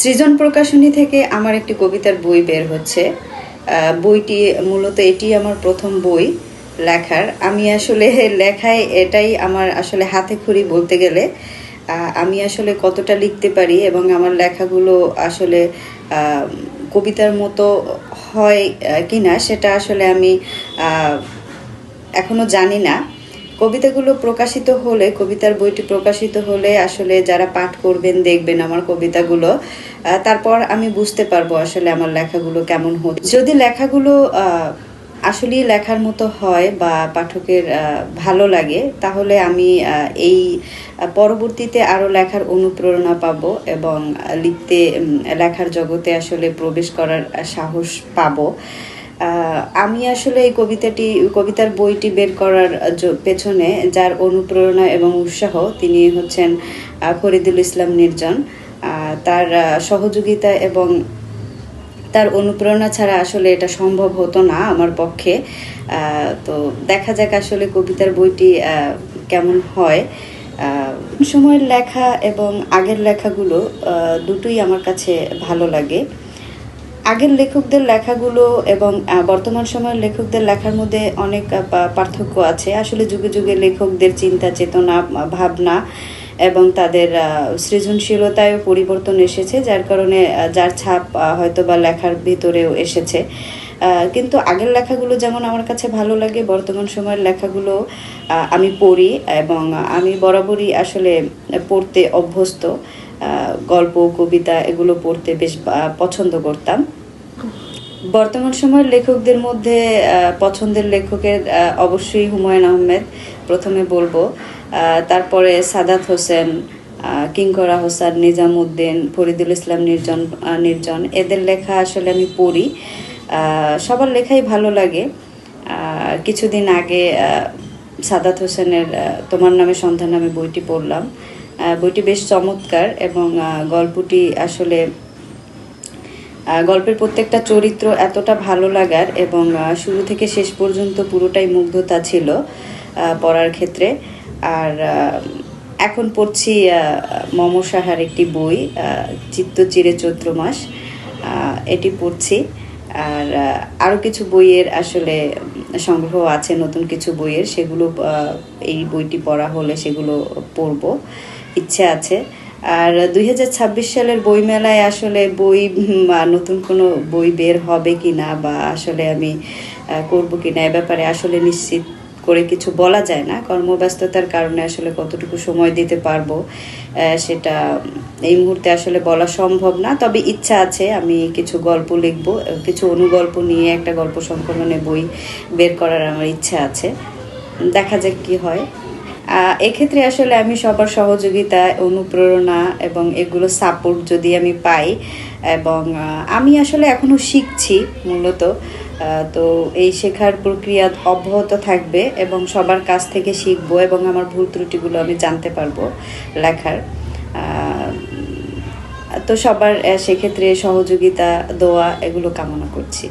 সৃজন প্রকাশনী থেকে আমার একটি কবিতার বই বের হচ্ছে। বইটি মূলত এটি আমার প্রথম বই লেখার। আমি আসলে লেখায় এটাই আমার আসলে হাতে খড়ি বলতে গেলে। আমি আসলে কতটা লিখতে পারি এবং আমার লেখাগুলো আসলে কবিতার মতো হয় আহ, কিনা সেটা আসলে আমি আহ, এখনও জানি না। কবিতাগুলো প্রকাশিত হলে, কবিতার বইটি প্রকাশিত হলে আসলে যারা পাঠ করবেন, দেখবেন আমার কবিতাগুলো। তারপর আমি বুঝতে পারব আসলে আমার লেখাগুলো কেমন হচ্ছে। যদি লেখাগুলো আসলেই লেখার মতো হয় বা পাঠকের ভালো লাগে, তাহলে আমি এই পরবর্তীতে আরও লেখার অনুপ্রেরণা পাবো এবং লিখতে লেখার জগতে আসলে প্রবেশ করার সাহস পাবো। আমি আসলে এই কবিতাটি, কবিতার বইটি বের করার পেছনে যার অনুপ্রেরণা এবং উৎসাহ তিনি হচ্ছেন ফরিদুল ইসলাম নির্জন। তার সহযোগিতা এবং তার অনুপ্রেরণা ছাড়া আসলে এটা সম্ভব হতো না আমার পক্ষে। তো দেখা যাক আসলে কবিতার বইটি কেমন হয়। সময়ের লেখা এবং আগের লেখাগুলো দুটোই আমার কাছে ভালো লাগে। আগের লেখকদের লেখাগুলো এবং বর্তমান সময়ের লেখকদের লেখার মধ্যে অনেক পার্থক্য আছে। আসলে যুগে যুগে লেখকদের চিন্তা, চেতনা ভাবনা এবং তাদের সৃজনশীলতায়ও পরিবর্তন এসেছে, যার কারণে যার ছাপ হয়তো বা লেখার ভিতরেও এসেছে। কিন্তু আগের লেখাগুলো যেমন আমার কাছে ভালো লাগে, বর্তমান সময়ের লেখাগুলো আমি পড়ি এবং আমি বরাবরই আসলে পড়তে অভ্যস্ত। গল্প, কবিতা এগুলো পড়তে বেশ পছন্দ করতাম। বর্তমান সময়ের লেখকদের মধ্যে পছন্দের লেখকের অবশ্যই হুমায়ুন আহমেদ প্রথমে বলব। তারপরে সাদাত হোসেন কিঙ্করা হোসেন, নিজামুদ্দিন, ফরিদুল ইসলাম নির্জন নির্জন। এদের লেখা আসলে আমি পড়ি। সবার লেখাই ভালো লাগে। কিছুদিন আগে সাদাত হোসেনের তোমার নামে সন্ধান নামে বইটি পড়লাম। বইটি বেশ চমৎকার এবং গল্পটি আসলে গল্পের প্রত্যেকটা চরিত্র এতটা ভালো লাগার এবং শুরু থেকে শেষ পর্যন্ত পুরোটাই মুগ্ধতা ছিল পড়ার ক্ষেত্রে। আর এখন পড়ছি মম সাহার একটি বই চিত্ত চিরে চৈত্র মাস এটি পড়ছি। আর আরও কিছু বইয়ের আসলে সংগ্রহ আছে, নতুন কিছু বইয়ের। সেগুলো এই বইটি পড়া হলে সেগুলো পড়ব। ইচ্ছে আছে। আর দুই হাজার ছাব্বিশ সালের বইমেলায় আসলে বই নতুন কোনো বই বের হবে কি না বা আসলে আমি করব কি না এ ব্যাপারে আসলে নিশ্চিত করে কিছু বলা যায় না। কর্মব্যস্ততার কারণে আসলে কতটুকু সময় দিতে পারব সেটা এই মুহূর্তে আসলে বলা সম্ভব না। তবে ইচ্ছা আছে আমি কিছু গল্প লিখব, কিছু অনুগল্প নিয়ে একটা গল্প সংকলনে বই বের করার আমার ইচ্ছা আছে। দেখা যাক কি হয়। এক্ষেত্রে আসলে আমি সবার সহযোগিতা, অনুপ্রেরণা এবং এগুলো সাপোর্ট যদি আমি পাই এবং আমি আসলে এখনও শিখছি মূলত। তো এই শেখার প্রক্রিয়া অব্যাহত থাকবে এবং সবার কাছ থেকে শিখব এবং আমার ভুল ত্রুটিগুলো আমি জানতে পারব লেখার। তো সবার সেক্ষেত্রে সহযোগিতা, দোয়া এগুলো কামনা করছি।